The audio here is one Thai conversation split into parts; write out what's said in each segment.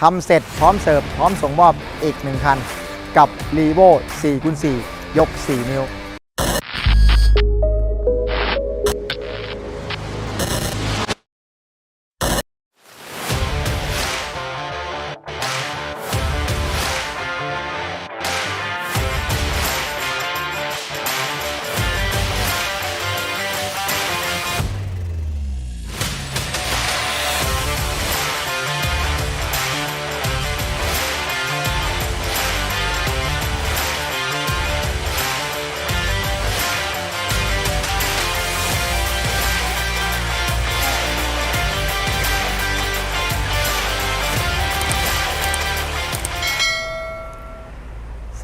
ทำเสร็จพร้อมเสิร์ฟพร้อมส่งมอบอีก1คัน กับ r ีโว4คูณ4ยก 4 นิ้ว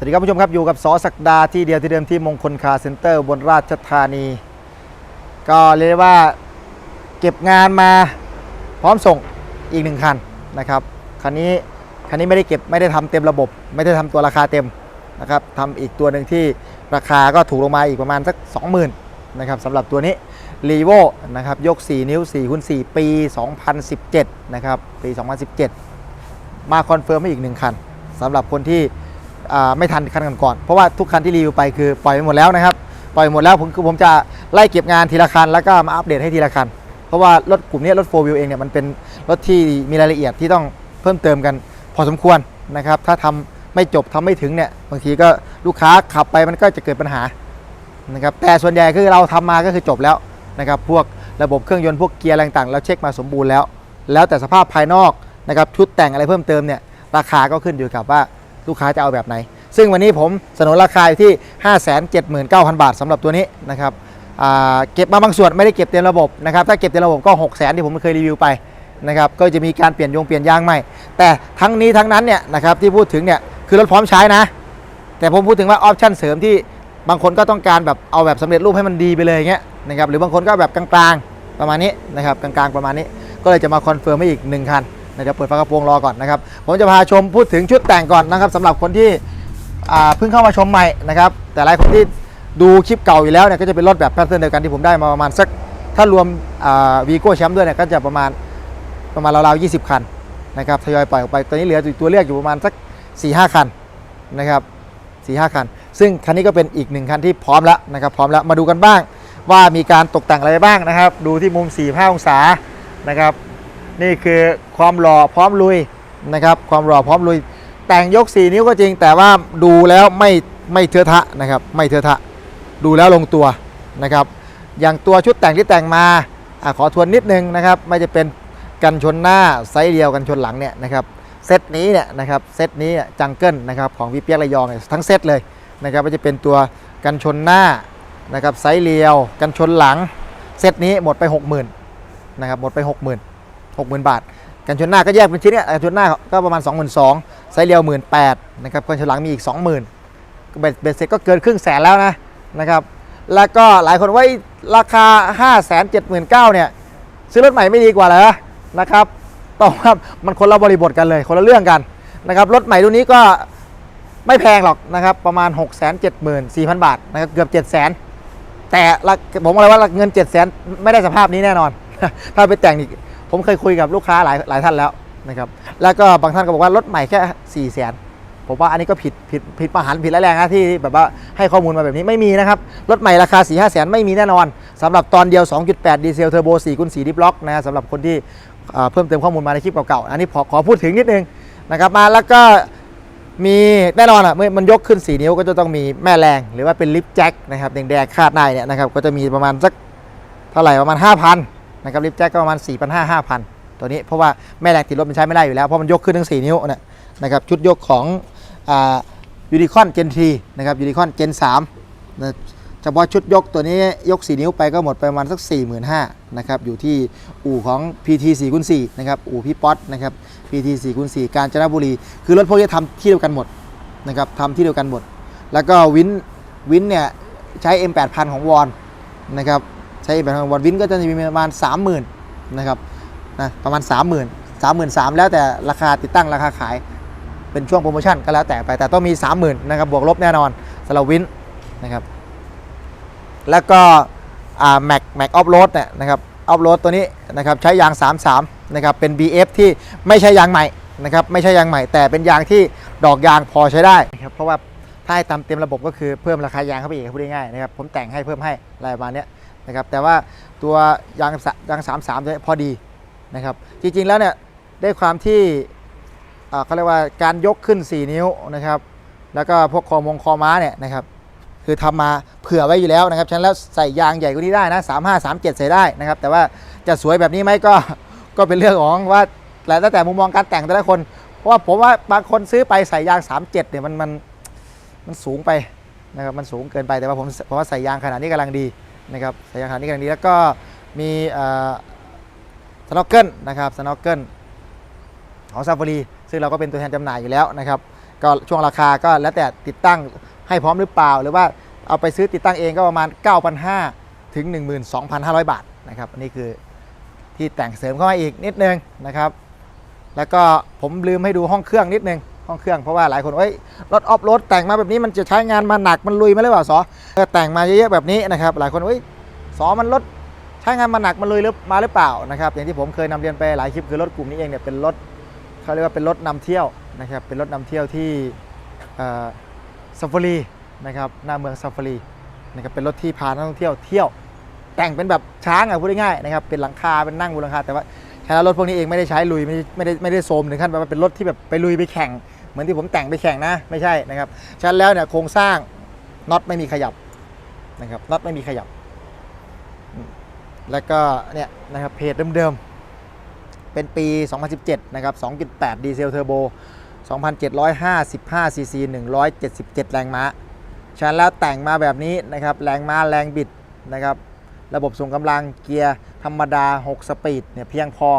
วัสดีครับผู้ชมครับ อยู่กับสอศักดาที่เดียวที่เดิมที่มงคลคาเซ็นเตอร์บนราชธานี ก็เรียกได้ว่าเก็บงานมาพร้อมส่งอีกหนึ่งคันนะครับคันนี้คันนี้ไม่ได้เก็บไม่ได้ทำเต็มระบบ ไม่ได้ทำตัวราคาเต็มนะครับทำอีกตัวหนึ่งที่ราคาก็ถูกลงมาอีกประมาณสัก 20,000นะครับสำหรับตัวนี้ r e v o นะครับยก 4 นิ้ว4คูณ4ปี 2017 นะครับ ปี 2017 มาคอนเฟิร์มให้อีกหนึ่งคันสำหรับคนที่ ไม่ทันคันก่อนๆเพราะว่าทุกคันที่รีวิวไปคือปล่อยไปหมดแล้วนะครับ ปล่อยหมดแล้วผมคือผมจะไล่เก็บงานทีละคันแล้วก็มาอัปเดตให้ทีละคัน เพราะว่ารถกลุ่มนี้รถ4 w วิวเองเนี่ยมันเป็นรถที่มีรายละเอียดที่ต้องเพิ่มเติมกันพอสมควรนะครับ ถ้าทำไม่จบทำไม่ถึงเนี่ยบางทีก็ลูกค้าขับไปมันก็จะเกิดปัญหานะครับแต่ส่วนใหญ่คือเราทำมาก็คือจบแล้วนะครับพวกระบบเครื่องยนต์พวกเกียร์อะไรต่างๆเราเช็คมาสมบูรณ์แล้ว แล้วแต่สภาพภายนอกนะครับชุดแต่งอะไรเพิ่มเติมเนี่ยราคาก็ขึ้นอยู่กับว่า ลูกค้าจะเอาแบบไหน ซึ่งวันนี้ผมเสนอราคาที่ 579,000 บาทสำหรับตัวนี้นะครับเก็บมาบางส่วนไม่ได้เก็บเต็มระบบนะครับถ้าเก็บเต็มระบบก็6 0 0 0 0ที่ผมเคยรีวิวไปนะครับก็จะมีการเปลี่ยนยงเปลี่ยนยางใหม่ แต่ทั้งนี้ทั้งนั้นเนี่ยนะครับที่พูดถึงเนี่ยคือรถพร้อมใช้นะ แต่ผมพูดถึงว่าออปชั่นเสริมที่บางคนก็ต้องการแบบเอาแบบสำเร็จรูปให้มันดีไปเลยอย่างเงี้ยนะครับหรือบางคนก็แบบกลางๆประมาณนี้นะครับกลางๆประมาณนี้ ก็เลยจะมาคอนเฟิร์มให้อีกหนึ่งคัน เดี๋ยวเปิดฝากระโปรงรอก่อนนะครับ ผมจะพาชมพูดถึงชุดแต่งก่อนนะครับสำหรับคนที่เพิ่งเข้ามาชมใหม่นะครับ แต่หลายคนที่ดูคลิปเก่าอยู่แล้วเนี่ยก็จะเป็นรถแบบแพทเทิร์นเดียวกันที่ผมได้มาประมาณสักถ้ารวมวีโก้แชมป์ด้วยเนี่ยก็จะประมาณประมาณราวๆ20 คันนะครับทยอยปล่อยออกไปตอนนี้เหลืออยู่ตัวเลือกอยู่ประมาณสัก 4-5 คันนะครับ4-5 คัน ซึ่งคันนี้ก็เป็นอีกหนึ่งคันที่พร้อมแล้วนะครับพร้อมแล้วมาดูกันบ้างว่ามีการตกแต่งอะไรบ้างนะครับ ดูที่มุม 4-5 องศานะครับ นี่คือความหล่อพร้อมลุยนะครับ ความหล่อพร้อมลุย แต่งยก 4 นิ้วก็จริง แต่ว่าดูแล้วไม่ไม่เทอะทะนะครับ ไม่เทอะทะ ดูแล้วลงตัวนะครับ อย่างตัวชุดแต่งที่แต่งมาอขอทวนนิดนึงนะครับ ไม่จะเป็นกันชนหน้าไซส์เดียวกันชนหลังเนี่ยนะครับเซตนี้เนี่ยนะครับเซตนี้จังเกิลนะครับของพี่เปียกระยองเนี่ยทั้งเซตเลยนะครับไม่จะเป็นตัวกันชนหน้านะครับไซส์เรียว กันชนหลัง เซตนี้หมดไป 60,000นะครับหมดไป 60,000 60,000 บาท กันชนหน้าก็แยกเป็นชิ้นเนี่ยกันชนหน้าก็ประมาณ 22,000ไซส์เรียว18,000นะครับกันชนหลังมีอีก 20,000เบ็ดเบ็ดเสร็จก็เกินครึ่งแสนแล้วนะนะครับแล้วก็หลายคนว่าราคา 579,000เนี่ยซื้อรถใหม่ไม่ดีกว่าเหรอนะครับต้องครับมันคนละบริบทกันเลยคนละเรื่องกันนะครับรถใหม่รุ่นนี้ก็ไม่แพงหรอกนะครับประมาณ 674,000 บาทนะครับเกือบ 7 0 0 0 0แต่ผมบอกเลยว่าเงิน 700,000 ไม่ได้สภาพนี้แน่นอน ถ้าไปแต่งอีก ผมเคยคุยกับลูกค้าหลายหลายท่านแล้วนะครับแล้วก็บางท่านก็บอกว่ารถใหม่แค่4ี่แสนผมว่าอันนี้ก็ผิดผิดผิดประหารผิดร้ายแรงนะที่แบบว่าให้ข้อมูลมาแบบนี้ไม่มีนะครับ รถใหม่ราคา4ี่ห้าแสนไม่มีแน่นอนสำหรับตอนเดียว 2.8 ดีเซลเทอร์โบ4คูณ4ดิฟล็อกนะสำหรับคนที่เอ่อเพิ่มเติมข้อมูลมาในคลิปเก่าๆ อันนี้ขอขอพูดถึงนิดนึงนะครับมาแล้วก็มีแน่นอนอะเมื่อมันยกขึ้น 4 นิ้วก็จะต้องมีแม่แรงหรือว่าเป็นลิฟต์แจ็คนะครับแดงๆคาดได้เนี่ยนะครับก็จะมีประมาณสักเท่าไหร่ประมาณ 5,000 นะครับลิฟต์แจ็คก็ประมาณ4,500 5,000 ตัวนี้เพราะว่าแม่แรงติดรถมันใช้ไม่ได้อยู่แล้ว เพราะมันยกขึ้นทั้ง 4 นิ้วนี่ยนะครับชุดยกของยูนิคอนเจนทีนะครับยูนิคอนเจน3นะเฉพาะชุดยกตัวนี้ยก 4 นิ้วไปก็หมดไปประมาณสัก 45,000นะครับอยู่ที่อู่ของ PT 4คูณ4นะครับอู่พี่ป๊อตนะครับ PT 4คูณ4กาญจนบุรี คือรถพวกนี้ทำที่เดียวกันหมดนะครับทำที่เดียวกันหมด แล้วก็วินวินเนี่ยใช้ M8000 ของวอนนะครับ ใช้แบบวันวินก็จะมีประมาณ 30,000นะครับนะประมาณ 30,000 33,000แล้วแต่ราคาติดตั้งราคาขายเป็นช่วงโปรโมชั่นก็แล้วแต่ไปแต่ต้องมี 30,000นะครับบวกลบแน่นอนสำหรับวินนะครับแล้วก็แม็กแม็กออฟโรดเนี่ยนะครับออฟโรดตัวนี้นะครับใช้ยาง 33นะครับเป็น BF ที่ไม่ใช่ยางใหม่นะครับไม่ใช่ยางใหม่ แต่เป็นยางที่ดอกยางพอใช้ได้นะครับเพราะว่าถ้าให้ตามเต็มระบบก็คือเพิ่มราคายางเข้าไปอีกพูดง่ายๆนะครับผมแต่งให้เพิ่มให้อะไรประมาณเนี้ย นะครับแต่ว่าตัวยางสะยางสามสามพอดีนะครับจริงๆแล้วเนี่ยได้ความที่เขาเรียกว่าการยกขึ้น 4 นิ้วนะครับแล้วก็พวกคอมงคอม้าเนี่ยนะครับคือทำมาเผื่อไว้อยู่แล้วนะครับฉะนั้นแล้วใส่ยางใหญ่กว่านี้ได้นะ3 5 3 7ใส่ได้นะครับแต่ว่าจะสวยแบบนี้ไหมก็ก็เป็นเรื่องของว่าแล้วแต่มุมมองการแต่งแต่ละคน เพราะว่าผมว่าบางคนซื้อไปใส่ยาง 37เนี่ยมันมันมันสูงไปนะครับมันสูงเกินไปแต่ว่าผมผมว่าใส่ยางขนาดนี้กำลังดี นะครับส่ยอางขนาดนี้กำลังดีแล้วก็มีสโนเกิลนะครับสโนเกิลของซาฟารีซึ่งเราก็เป็นตัวแทนจำหน่ายอยู่แล้วนะครับก็ช่วงราคาก็แล้วแต่ติดตั้งให้พร้อมหรือเปล่า หรือว่าเอาไปซื้อติดตั้งเองก็ประมาณ 9,500 ถึง 12,500 บาทนะครับอันนี้คือที่แต่งเสริมเข้ามาอีกนิดนึงนะครับ แล้วก็ผมลืมให้ดูห้องเครื่องนิดนึง ห้องเครื่องเพราะว่าหลายคนเอ้ยรถออฟโรดแต่งมาแบบนี้มันจะใช้งานมาหนักมันลุยมาหรือเปล่าสอแต่งมาเยอะๆแบบนี้นะครับหลายคนเอ้ยสอมันรถใช้งานมาหนักมันลุยหรือมาหรือเปล่านะครับอย่างที่ผมเคยนำเรียนไปหลายคลิปคือรถกลุ่มนี้เองเนี่ยเป็นรถเขาเรียกว่าเป็นรถนำเที่ยวนะครับเป็นรถนำเที่ยวที่ซาฟารีนะครับหน้าเมืองซาฟารีนะครับเป็นรถที่พานักท่องเที่ยวเที่ยวแต่งเป็นแบบช้างอะพูดง่ายๆนะครับเป็นหลังคาเป็นนั่งบนหลังคาแต่ว่าใช้แล้วรถพวกนี้เองไม่ได้ใช้ลุยไม่ได้ไม่ได้ไม่ได้โซมถึงขั้นแบบว่าเป็นรถที่แบบไปลุยไปแข่ง เหมือนที่ผมแต่งไปแข่งนะ ไม่ใช่นะครับฉะนั้นแล้วเนี่ยโครงสร้างน็อตไม่มีขยับนะครับน็อตไม่มีขยับ แล้วก็เนี่ยนะครับเพจเดิมๆ เป็นปี 2017 นะครับ 2.8 ดีเซลเทอร์โบ 2,755 ซีซี 177 แรงม้าฉะนั้นแล้วแต่งมาแบบนี้นะครับ แรงม้าแรงบิดนะครับ ระบบส่งกำลังเกียร์ธรรมดา 6 สปีดเนี่ยเพียงพอ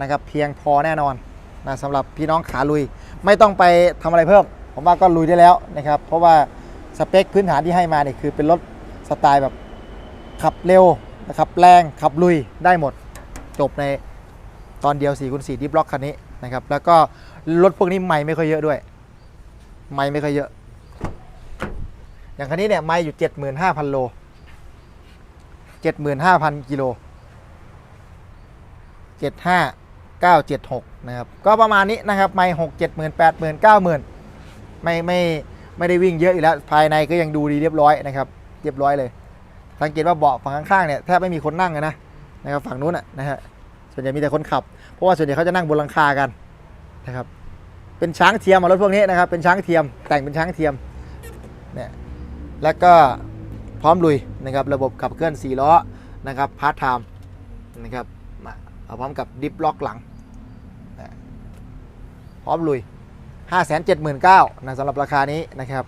นะครับ เพียงพอแน่นอน นะสำหรับพี่น้องขาลุย ไม่ต้องไปทำอะไรเพิ่ม ผมว่าก็ลุยได้แล้วนะครับ เพราะว่าสเปคพื้นฐานที่ให้มาเนี่ยคือเป็นรถสไตล์แบบขับเร็วนะครับแรงขับลุยได้หมดจบในตอนเดียว4คูณ4ดิฟล็อกคันนี้นะครับแล้วก็รถพวกนี้ไม่ไม่ค่อยเยอะด้วย ไม่ไม่ค่อยเยอะ อย่างคันนี้เนี่ยไม่อยู่ 75,000 โล 75,000 กิโล 75 976 นะครับ ก็ประมาณนี้นะครับ ไม่6 7 0 0 0 8 0 0 0 9 0 0ไม่ไม่ไม่ได้วิ่งเยอะอยู่แล้ว ภายในก็ยังดูดีเรียบร้อยนะครับ เรียบร้อยเลย สังเกตว่าเบาะฝั่งข้างๆเนี่ยแทบไม่มีคนนั่งเลยนะนะครับฝั่งนู้นนะฮะ ส่วนใหญ่มีแต่คนขับ เพราะว่าส่วนใหญ่เขาจะนั่งบนหลังคากันนะครับ เป็นช้างเทียมรถพวกนี้นะครับ เป็นช้างเทียม แต่งเป็นช้างเทียม เนี่ย แล้วก็พร้อมลุยนะครับ ระบบขับเคลื่อน4ล้อนะครับ พาร์ทไทม์นะครับ พร้อมกับดิฟล็อกหลังพร้อมลุย 5 7 9 0 0 0นะสำหรับราคานี้นะครับ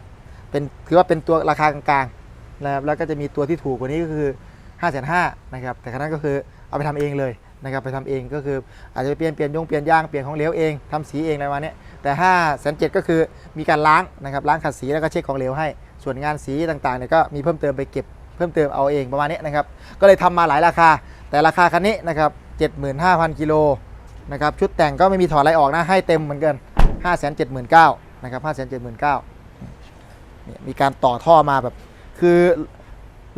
เป็นถือว่าเป็นตัวราคากลางๆนะครับแล้วก็จะมีตัวที่ถูกกว่านี้ก็คือ 5 5 0 0 0นะครับแต่คันนั้นก็คือเอาไปทำเองเลยนะครับไปทำเองก็คืออาจจะไปเปลี่ยนเปลี่ยนยงเปลี่ยนย่างเปลี่ยนของเหลวเองทำสีเองอะไรประมาณเนี้ยแต่5 7 0 0ก็คือมีการล้างนะครับล้างขัดสีแล้วก็เช็คของเหลวให้ ส่วนงานสีต่างๆเนี่ยก็มีเพิ่มเติมไปเก็บเพิ่มเติมเอาเองประมาณนี้นะครับก็เลยทำมาหลายราคา แต่ราคาคันนี้นะครับ 75,000กิโลนะครับชุดแต่งก็ไม่มีถอดอะไรออกนะ ให้เต็มเหมือนกัน 579,000นะครับ579,000เนี่ยมีการต่อท่อมาแบบ คือ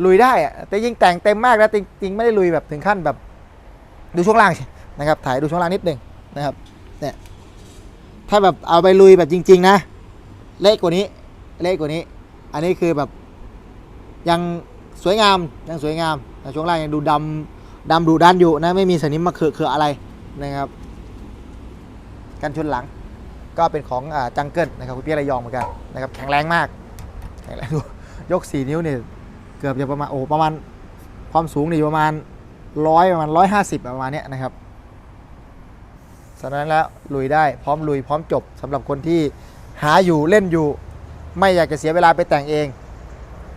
ลุยได้อะแต่ยิ่งแต่งเต็มมากนะจริงจริงไม่ได้ลุยแบบถึงขั้นแบบดูช่วงล่างนะครับถ่ายดูช่วงล่างนิดหนึ่งนะครับเนี่ยถ้าแบบเอาไปลุยแบบจริง ๆ นะ เล็กกว่านี้เล็กกว่านี้ อันนี้คือแบบยังสวยงามยังสวยงามแต่ช่วงล่างยังดูดำ ดำดูดันอยู่นะไม่มีสนิมมาเคือเคืออะไรนะครับ กันชนหลัง ก็เป็นของอจังเกิลนะครับคุณพี่ระยองเหมือนกันนะครับแข็งแรงมากแข็งแรงดูยก 4 นิ้วเนี่ยเกือบจะประมาณโอ้ประมาณความสูงนี่ประมาณร้อยประมาณร้อยห้าสิบประมาณเนี้ยนะครับฉะนั้นแล้วลุยได้พร้อมลุยพร้อมจบสำหรับคนที่หาอยู่เล่นอยู่ ไม่อยากจะเสียเวลาไปแต่งเอง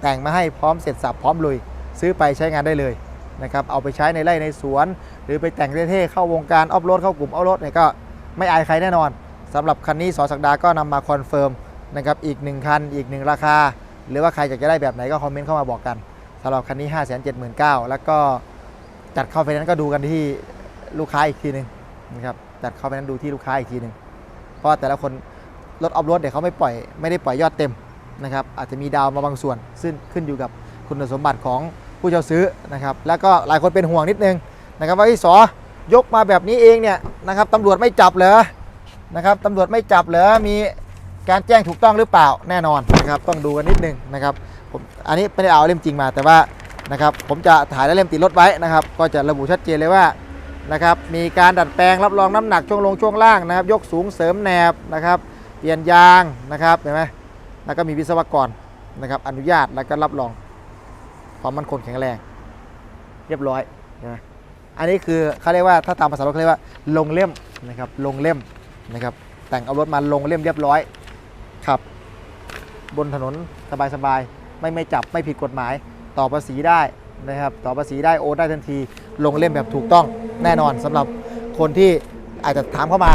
แต่งมาให้พร้อมเสร็จสับพร้อมลุย ซื้อไปใช้งานได้เลย นะครับเอาไปใช้ในไร่ในสวน หรือไปแต่งเท่ๆเข้าวงการออฟโรดเข้ากลุ่มออฟโรดเนี่ยก็ไม่อายใครแน่นอนสำหรับคันนี้สอสักดาก็นำมาคอนเฟิร์มนะครับอีกหนึ่งคัน อีกหนึ่งราคา หรือว่าใครอยากจะได้แบบไหนก็คอมเมนต์เข้ามาบอกกันสำหรับคันนี้ 5 7 9 0 0 0แล้วก็จัดเข้าไฟนนซ์ก็ดูกันที่ลูกค้าอีกทีหนึ่งนะครับจัดเข้าไฟนนซ์ดูที่ลูกค้าอีกทีหนึ่งเพราะว่าแต่ละคนรถออฟโรดเนี่ยเขาไม่ปล่อยไม่ได้ปล่อยยอดเต็มนะครับอาจจะมีดาวมาบางส่วน ซึ่งขึ้นอยู่กับคุณสมบัติของ ผู้เช่าซื้อนะครับแล้วก็หลายคนเป็นห่วงนิดนึงนะครับว่าที่สอยกมาแบบนี้เองเนี่ยนะครับตำรวจไม่จับเหรอนะครับตำรวจไม่จับเหรอมีการแจ้งถูกต้องหรือเปล่าแน่นอนนะครับต้องดูกันนิดนึงนะครับผมอันนี้ไม่ได้เอาเล่มจริงมาแต่ว่านะครับผมจะถ่ายและเล่มติดรถไว้นะครับ ก็จะระบุชัดเจนเลยว่านะครับมีการดัดแปลงรับรองน้ำหนักช่วงลงช่วงล่างนะครับ ยกสูงเสริมแหนบนะครับ เปลี่ยนยางนะครับเห็นไหมแล้วก็มีวิศวกรนะครับอนุญาตแล้วก็รับรอง ความมั่นคงแข็งแรง เรียบร้อยนไหมอันนี้คือเขาเรียกว่าถ้าตามภาษารถเขาเรียกว่าลงเล่มนะครับลงเล่มนะครับ แต่งเอารถมาลงเล่มเรียบร้อยขับบนถนนสบายๆไม่ไม่จับไม่ผิดกฎหมาย ต่อภาษีได้นะครับ ต่อภาษีได้โอนได้ทันที ลงเล่มแบบถูกต้องแน่นอนสำหรับคนที่อาจจะถามเข้ามา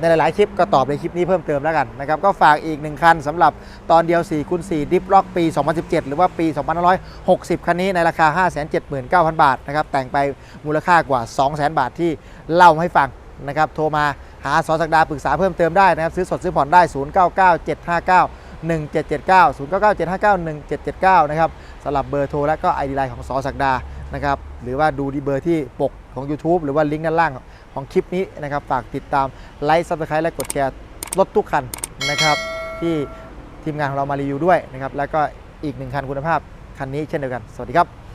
ในหลาย ๆ คลิปก็ตอบในคลิปนี้เพิ่มเติมแล้วกันนะครับก็ฝากอีกหนึ่งคันสำหรับตอนเดียว4คูณ4ดิฟล็อกปี 2017 หรือว่าปี 2560 คันนี้ในราคา 579,000 บาทนะครับแต่งไปมูลค่ากว่า 200,000 บาทที่เล่าให้ฟังนะครับโทรมาหาสอสักดาปรึกษาเพิ่มเติมได้นะครับซื้อสดซื้อผ่อนได้ 099759 1779 099759 1779 นะครับสำหรับเบอร์โทรและก็ไอดีไลน์ของสอสักดา นะครับ หรือว่าดูดีเบอร์ที่ปกของ YouTube หรือว่าลิงก์ด้านล่างของคลิปนี้นะครับ ฝากติดตามไลค์ซับสไครต์และกดแชร์รถทุกคันนะครับ ที่ทีมงานของเรามารีวิวด้วยนะครับ แล้วก็อีกหนึ่งคันคุณภาพคันนี้เช่นเดียวกัน สวัสดีครับ